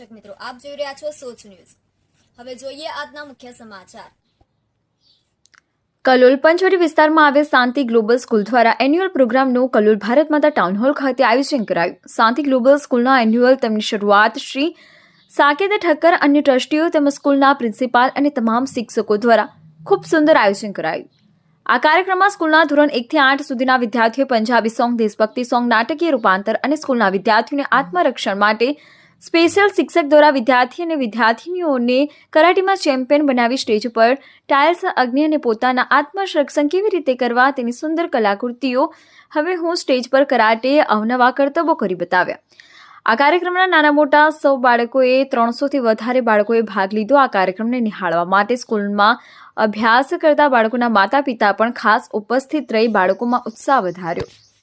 દર્શક મિત્રો, આપ જોઈ રહ્યા છો સોચ ન્યૂઝ. હવે જોઈએ આજના મુખ્ય સમાચાર. કલોલ પંચવટી વિસ્તારમાં આવેલ શાંતિ ગ્લોબલ સ્કૂલ દ્વારા એન્યુઅલ પ્રોગ્રામનું કલોલ ભારત માતા ટાઉન હોલ ખાતે આયોજન કરાયું. શાંતિ ગ્લોબલ સ્કૂલના એન્યુઅલ તેમની શરૂઆત શ્રી સાકેત ઠક્કર અન્ય ટ્રસ્ટીઓ તેમજ સ્કૂલના પ્રિન્સિપાલ અને તમામ શિક્ષકો દ્વારા ખૂબ સુંદર આયોજન કરાયું. આ કાર્યક્રમમાં સ્કૂલના ધોરણ એકથી આઠ સુધીના વિદ્યાર્થીઓએ પંજાબી સોંગ, દેશભક્તિ સોંગ, નાટકીય રૂપાંતર અને સ્કૂલના વિદ્યાર્થીઓને આત્મરક્ષણ માટે સ્પેશિયલ શિક્ષક દ્વારા વિદ્યાર્થી અને વિદ્યાર્થીનીઓને કરાટીમાં ચેમ્પિયન બનાવી સ્ટેજ ઉપર ટાયલ્સ અગ્નિ અને પોતાના આત્મસરક્ષણ કેવી રીતે કરવા તેની સુંદર કલાકૃતિઓ હવે હું સ્ટેજ પર કરાટે અવનવા કરતબો કરી બતાવ્યા. આ કાર્યક્રમના નાના મોટા સૌ બાળકોએ ત્રણસોથી વધારે બાળકોએ ભાગ લીધો. આ કાર્યક્રમને નિહાળવા માટે સ્કૂલમાં અભ્યાસ કરતા બાળકોના માતા પિતા પણ ખાસ ઉપસ્થિત રહી બાળકોમાં ઉત્સાહ વધાર્યો.